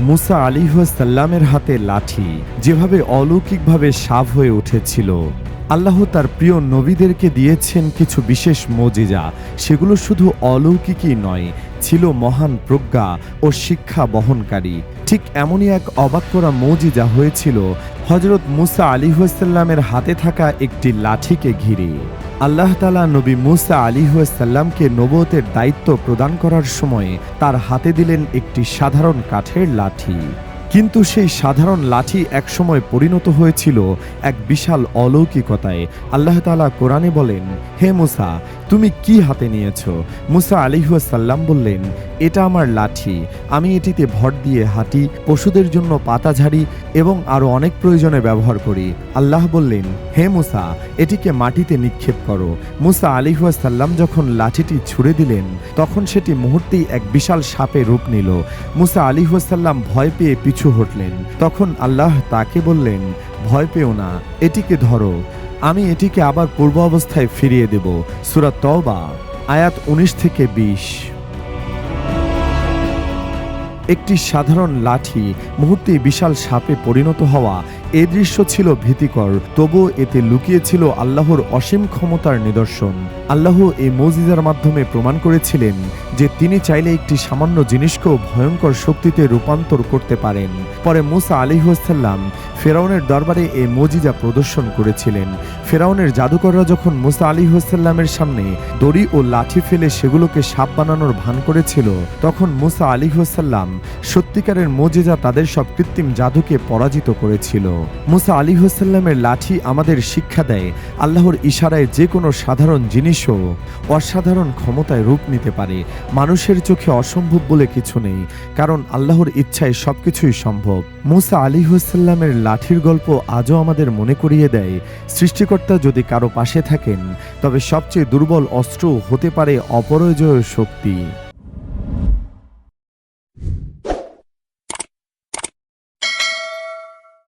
মুসা আলিহাসাল্লামের হাতে লাঠি, যেভাবে অলৌকিকভাবে সাভ হয়ে উঠেছিল। আল্লাহ তার প্রিয় নবীদেরকে দিয়েছেন কিছু বিশেষ মজিজা। সেগুলো শুধু অলৌকিকই নয়, ছিল মহান প্রজ্ঞা ও শিক্ষা বহনকারী। ঠিক এমনই এক অবাক করা মজিজা হয়েছিল হজরত মুসা আলিহাসাল্লামের হাতে থাকা একটি লাঠিকে ঘিরে। আল্লাহ তালা নবী মুসা আলিহাসাল্লামকে নবতের দায়িত্ব প্রদান করার সময়ে তার হাতে দিলেন একটি সাধারণ কাঠের লাঠি। কিন্তু সেই সাধারণ লাঠি একসময় পরিণত হয়েছিল এক বিশাল অলৌকিকতায়। আল্লাহ তালা কোরআনে বলেন, হে মুসা, তুমি কি হাতে নিয়েছ? মুসা আলিহাসাল্লাম বললেন এটা আমার লাঠি। আমি এটিতে ভর দিয়ে হাঁটি, পশুদের জন্য পাতা ঝাড়ি এবং আরও অনেক প্রয়োজনে ব্যবহার করি। আল্লাহ বললেন, হে মুসা, এটিকে মাটিতে নিক্ষেপ করো। মুসা আলিহাসাল্লাম যখন লাঠিটি ছুড়ে দিলেন, তখন সেটি মুহূর্তেই এক বিশাল সাপে রূপ নিল। মুসা আলিহাসাল্লাম ভয় পেয়ে পিছু হটলেন। তখন আল্লাহ তাকে বললেন, ভয় পেও না, এটিকে ধরো। আমি এটিকে আবার পূর্ব অবস্থায় ফিরিয়ে দেব। সুরাত তওবা, আয়াত উনিশ থেকে বিশ। একটি সাধারণ লাঠি মুহূর্তে বিশাল সাপে পরিণত হওয়া এ দৃশ্য ছিল ভীতিকর তবু এতে লুকিয়েছিল আল্লাহর অসীম ক্ষমতার নিদর্শন। আল্লাহ এই মজিজার মাধ্যমে প্রমাণ করেছিলেন যে তিনি চাইলে একটি সামান্য জিনিসকেও ভয়ঙ্কর শক্তিতে রূপান্তর করতে পারেন। পরে মুসা আলিহাসাল্লাম ফেরাউনের দরবারে এই মজিজা প্রদর্শন করেছিলেন। ফেরাউনের জাদুকররা যখন মুসা আলিহাসাল্লামের সামনে দড়ি ও লাঠি ফেলে সেগুলোকে সাপ বানানোর ভান করেছিল, তখন মুসা আলিহাসাল্লাম সত্যিকারের মজিজা তাদের সব কৃত্রিম জাদুকে পরাজিত করেছিল। মুসা আলী হোসাল্লামের লাঠি আমাদের শিক্ষা দেয়। আল্লাহর ইশারায় যে কোনো সাধারণ জিনিসও অসাধারণ ক্ষমতায় রূপ নিতে পারে। মানুষের চোখে অসম্ভব বলে কিছু নেই, কারণ আল্লাহর ইচ্ছায় সবকিছুই সম্ভব। মুসা আলী হোসাল্লামের লাঠির গল্প আজও আমাদের মনে করিয়ে দেয়, সৃষ্টিকর্তা যদি কারও পাশে থাকেন, তবে সবচেয়ে দুর্বল অস্ত্র হতে পারে অপরজয় শক্তি।